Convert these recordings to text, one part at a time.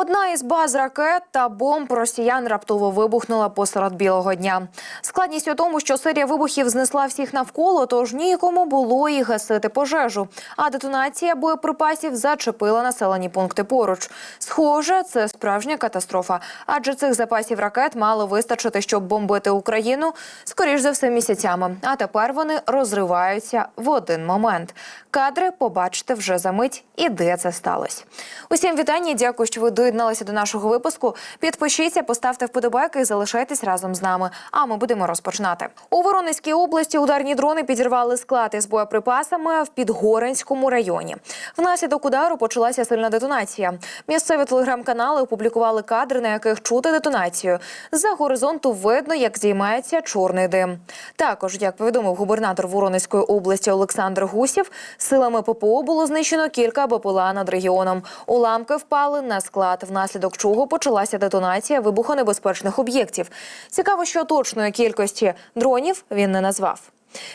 Одна із баз ракет та бомб росіян раптово вибухнула посеред білого дня. Складність у тому, що серія вибухів знесла всіх навколо, тож нікому було і гасити пожежу. А детонація боєприпасів зачепила населені пункти поруч. Схоже, це справжня катастрофа, адже цих запасів ракет мало вистачити, щоб бомбити Україну, скоріш за все, місяцями. А тепер вони розриваються в один момент. Кадри побачите вже за мить, і де це сталося. Усім вітання. Дякую, що ви доєдналися до нашого випуску. Підпишіться, поставте вподобайки і залишайтесь разом з нами. А ми будемо розпочинати. У Воронезькій області ударні дрони підірвали склад із боєприпасами в Підгоринському районі. Внаслідок удару почалася сильна детонація. Місцеві телеграм-канали опублікували кадри, на яких чути детонацію. З-за горизонту видно, як здіймається чорний дим. Також, як повідомив губернатор Воронезької області Олександр Гусів, силами ППО було знищено кілька БПЛА над регіоном. Уламки впали на склад, внаслідок чого почалася детонація вибухонебезпечних об'єктів. Цікаво, що точної кількості дронів він не назвав.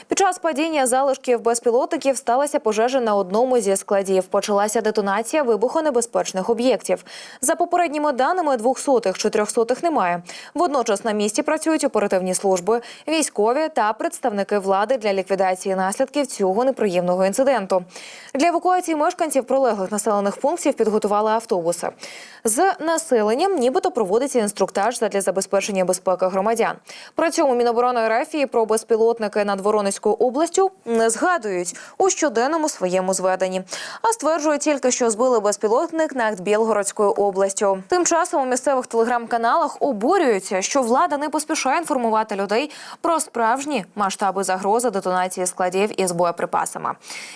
Під час падіння залишків безпілотників сталася пожежа на одному зі складів. Почалася детонація вибухонебезпечних об'єктів. За попередніми даними, двохсотих чи трьохсотих немає. Водночас на місці працюють оперативні служби, військові та представники влади для ліквідації наслідків цього неприємного інциденту. Для евакуації мешканців прилеглих населених пунктів підготували автобуси. З населенням нібито проводиться інструктаж для забезпечення безпеки громадян. При цьому Міноборони РФ про безпілотники над Воронезькою областю не згадують у щоденному своєму зведенні, а стверджують тільки, що збили безпілотник над Білгородською областю. Тим часом у місцевих телеграм-каналах обурюються, що влада не поспішає інформувати людей про справжні масштаби загрози детонації складів із боєприпасами.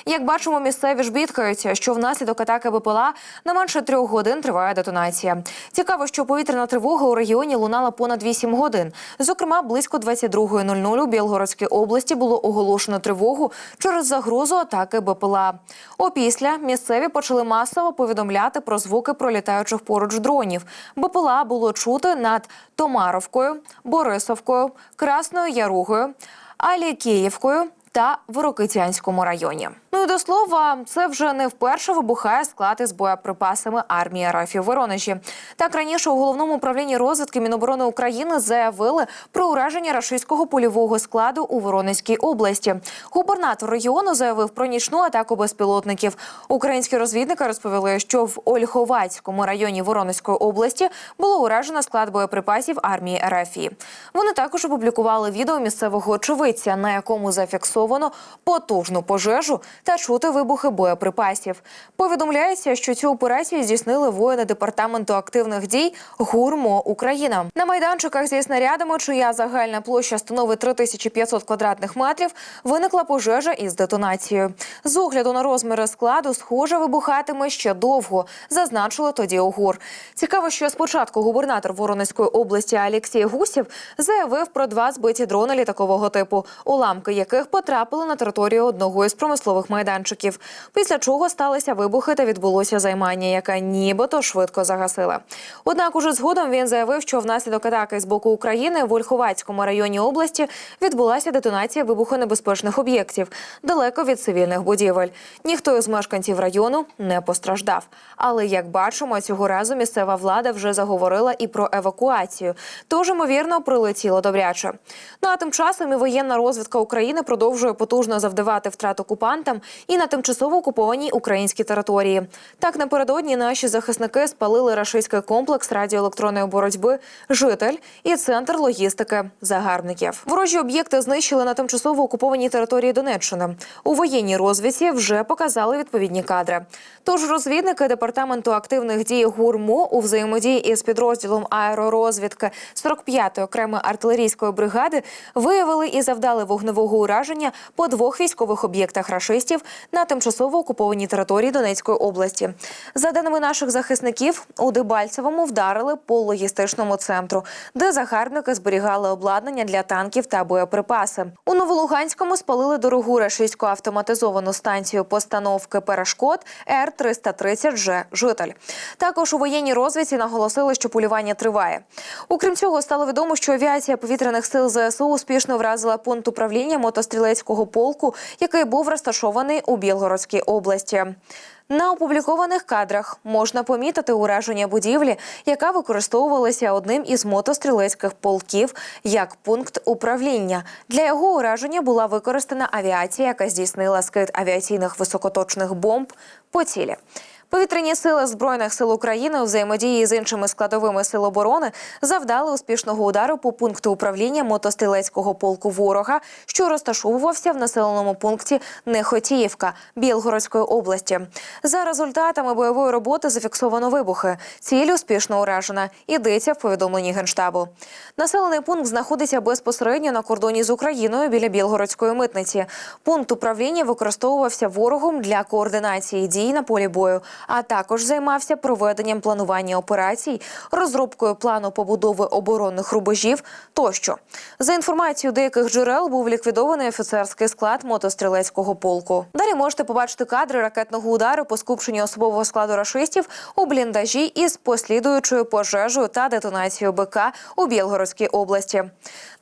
Як бачимо, місцеві ж бідкаються, що внаслідок атаки БПЛА не менше трьох годин триває детонація. Цікаво, що повітряна тривога у регіоні лунала понад 8 годин. Зокрема, близько 22.00 у Білгородській області було оголошено тривогу через загрозу атаки БПЛА. Опісля місцеві почали масово повідомляти про звуки пролітаючих поруч дронів. БПЛА було чути над Томаровкою, Борисовкою, Красною Яругою, Алікіївкою та Ворокитянському районі. Ну і до слова, це вже не вперше вибухає склад із боєприпасами армії РФ у Воронежі. Так раніше у головному управлінні розвідки Міноборони України заявили про ураження рашистського польового складу у Воронезькій області. Губернатор регіону заявив про нічну атаку безпілотників. Українські розвідники розповіли, що в Ольховацькому районі Воронезької області було уражено склад боєприпасів армії РФ. Вони також опублікували відео місцевого очевидця, на якому зафіксовано потужну пожежу та чути вибухи боєприпасів. Повідомляється, що цю операцію здійснили воїни департаменту активних дій ГУРМО Україна. На майданчиках зі снарядами, чия загальна площа становить 3500 квадратних метрів, виникла пожежа із детонацією. З огляду на розміри складу, схоже, вибухатиме ще довго, зазначили тоді у ГУР. Цікаво, що спочатку губернатор Воронезької області Олексій Гусів заявив про два збиті дрони літакового типу, уламки яких потрапили на територію одного із промислових майданчиків. Після чого сталися вибухи та відбулося займання, яке нібито швидко загасили. Однак, уже згодом він заявив, що внаслідок атаки з боку України в Ольховацькому районі області відбулася детонація вибухонебезпечних об'єктів далеко від цивільних будівель. Ніхто із мешканців району не постраждав. Але як бачимо, цього разу місцева влада вже заговорила і про евакуацію. Тож, ймовірно, прилетіло добряче. Ну а тим часом і воєнна розвідка України продовжує потужно завдавати втрат окупантам і на тимчасово окупованій українській території. Так напередодні наші захисники спалили рашистський комплекс радіоелектронної боротьби Житель і центр логістики загарбників. Ворожі об'єкти знищили на тимчасово окупованій території Донеччини. У воєнній розвідці вже показали відповідні кадри. Тож розвідники департаменту активних дій ГУРМО у взаємодії із підрозділом аеророзвідки 45-ї окремої артилерійської бригади виявили і завдали вогневого ураження по двох військових об'єктах рашистів на тимчасово окупованій території Донецької області. За даними наших захисників, у Дебальцевому вдарили по логістичному центру, де загарбники зберігали обладнання для танків та боєприпаси. У Новолуганському спалили дорогу рашистську автоматизовану станцію постановки перешкод Р 330 Ж житель. Також у воєнній розвідці наголосили, що полювання триває. Окрім цього, стало відомо, що авіація повітряних сил ЗСУ успішно вразила пункт управління мотострілецького полку, який був розташований зафіксований у Білгородській області. На опублікованих кадрах можна помітити ураження будівлі, яка використовувалася одним із мотострілецьких полків як пункт управління. Для його ураження була використана авіація, яка здійснила скид авіаційних високоточних бомб по цілі. Повітряні сили збройних сил України у взаємодії з іншими складовими сил оборони завдали успішного удару по пункту управління мотострілецького полку ворога, що розташовувався в населеному пункті Нехотіївка Білгородської області. За результатами бойової роботи зафіксовано вибухи. Ціль успішно уражена. Йдеться в повідомленні генштабу. Населений пункт знаходиться безпосередньо на кордоні з Україною біля Білгородської митниці. Пункт управління використовувався ворогом для координації дій на полі бою, а також займався проведенням планування операцій, розробкою плану побудови оборонних рубежів тощо. За інформацією деяких джерел був ліквідований офіцерський склад мотострілецького полку. Далі можете побачити кадри ракетного удару по скупченню особового складу рашистів у бліндажі із послідуючою пожежею та детонацією БК у Білгородській області.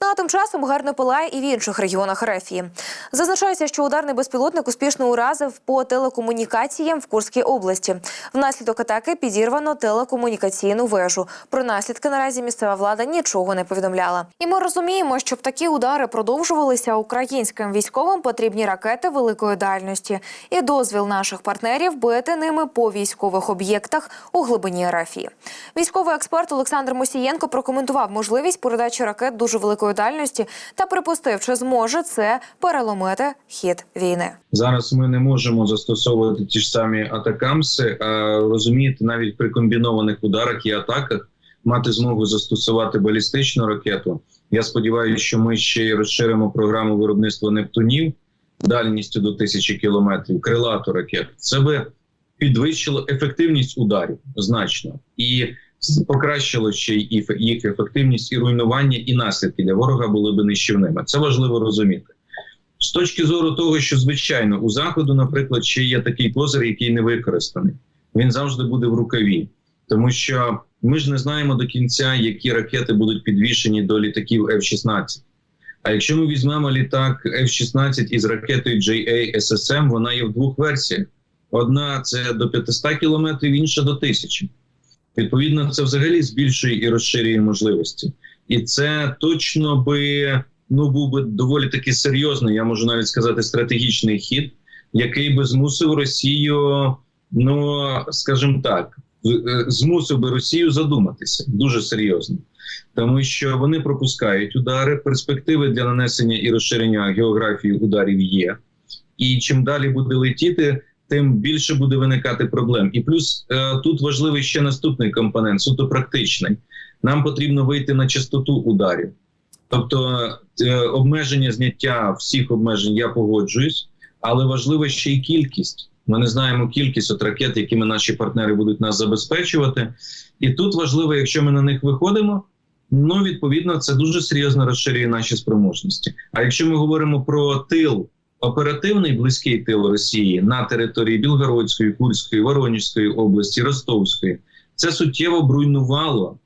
Ну а тим часом гарно пилає і в інших регіонах Рефії. Зазначається, що ударний безпілотник успішно уразив по телекомунікаціям в Курській області. Внаслідок атаки підірвано телекомунікаційну вежу. Про наслідки наразі місцева влада нічого не повідомляла. І ми розуміємо, щоб такі удари продовжувалися українським військовим потрібні ракети великої дальності і дозвіл наших партнерів бити ними по військових об'єктах у глибині Рафії. Військовий експерт Олександр Мосієнко прокоментував можливість передачі ракет дуже великої дальності та припустив, чи зможе це переломити хід війни. Зараз ми не можемо застосовувати ті ж самі атакамси, а розумієте, навіть при комбінованих ударах і атаках мати змогу застосувати балістичну ракету. Я сподіваюся, що ми ще й розширимо програму виробництва нептунів дальністю до тисячі кілометрів, крилату ракет. Це би підвищило ефективність ударів значно і покращило ще й їх ефективність і руйнування, і наслідки для ворога були б нищівними. Це важливо розуміти. З точки зору того, що звичайно у заходу, наприклад, ще є такий козир, який не використаний. Він завжди буде в рукаві, тому що ми ж не знаємо до кінця, які ракети будуть підвішені до літаків F-16. А якщо ми візьмемо літак F-16 із ракетою JA SSM, вона є в двох версіях: одна це до 500 кілометрів, інша до 1000. Відповідно, це взагалі збільшує і розширює можливості, і це точно би ну був би доволі таки серйозний, я можу навіть сказати, стратегічний хід, який би змусив Росію, ну скажімо так, е, змусив би Росію задуматися дуже серйозно, тому що вони пропускають удари. Перспективи для нанесення і розширення географії ударів є, і чим далі буде летіти. Тим більше буде виникати проблем, і плюс е, тут важливий ще наступний компонент, суто практичний. Нам потрібно вийти на частоту ударів. Тобто е, обмеження зняття всіх обмежень я погоджуюсь, але важливо ще й кількість. Ми не знаємо кількість от ракет, якими наші партнери будуть нас забезпечувати. І тут важливо, якщо ми на них виходимо, ну відповідно це дуже серйозно розширює наші спроможності. А якщо ми говоримо про тил, оперативний близький тил Росії на території Білгородської, Курської, Воронежської області, Ростовської, це суттєво б руйнувало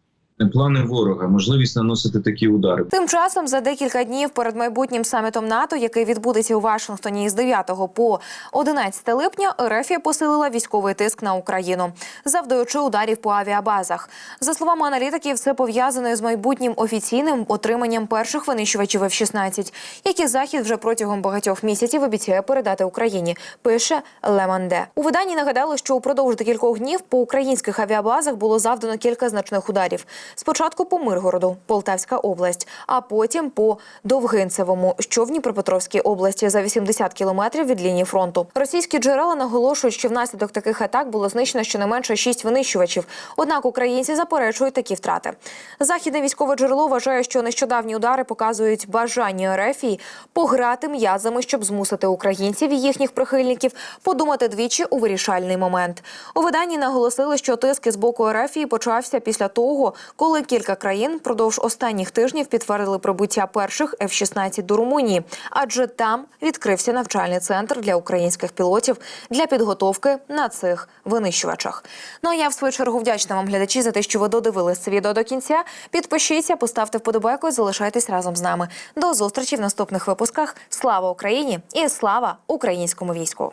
плани ворога, можливість наносити такі удари. Тим часом за декілька днів перед майбутнім самітом НАТО, який відбудеться у Вашингтоні з 9 по 11 липня, Ерефія посилила військовий тиск на Україну, завдаючи ударів по авіабазах. За словами аналітиків, це пов'язано з майбутнім офіційним отриманням перших винищувачів F-16, які захід вже протягом багатьох місяців обіцяє передати Україні. Пише Леманде. У виданні нагадали, що упродовж декількох днів по українських авіабазах було завдано кілька значних ударів. Спочатку по Миргороду, Полтавська область, а потім по Довгинцевому, що в Дніпропетровській області за 80 кілометрів від лінії фронту. Російські джерела наголошують, що внаслідок таких атак було знищено щонайменше шість винищувачів. Однак українці заперечують такі втрати. Західне військове джерело вважає, що нещодавні удари показують бажання Ерефії пограти м'язами, щоб змусити українців і їхніх прихильників подумати двічі у вирішальний момент. У виданні наголосили, що тиск з боку Ерефії почався після того, коли кілька країн впродовж останніх тижнів підтвердили прибуття перших F-16 до Румунії, адже там відкрився навчальний центр для українських пілотів для підготовки на цих винищувачах. Ну а я в свою чергу вдячна вам, глядачі, за те, що ви додивились це відео до кінця. Підпишіться, поставте вподобайку і залишайтесь разом з нами. До зустрічі в наступних випусках. Слава Україні і слава українському війську!